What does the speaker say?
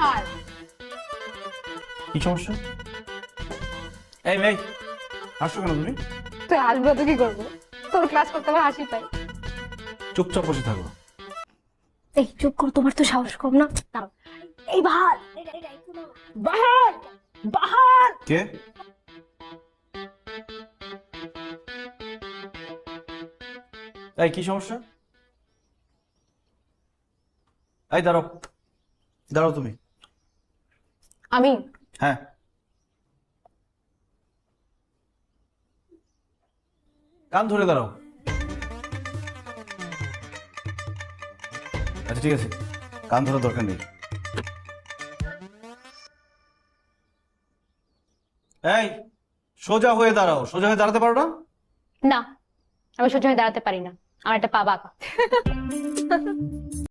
হার কি সমস্যা? এই মেয়ে হাসছো কেন তুমি? তুই আসবে তো কি করব? তোর ক্লাস করতে আমার হাসি পাই চুপচাপ বসে থাকো। এই চুপ কর তোমার তো সাহস কম না। দাঁড়াও। এই বাহার! বাহার! বাহার! কে? এই কি সমস্যা? এই দাঁড়াও। দাঁড়াও তুমি। আমি। হ্যাঁ। কান ধরে দাঁড়াও। আচ্ছা ঠিক আছে। কান ধরার দরকার নেই। এই সোজা হয়ে দাঁড়াও। সোজা হয়ে দাঁড়াতে পারো না? না আমি সোজা হয়ে দাঁড়াতে পারি না। আমার একটা পা বাঁকা।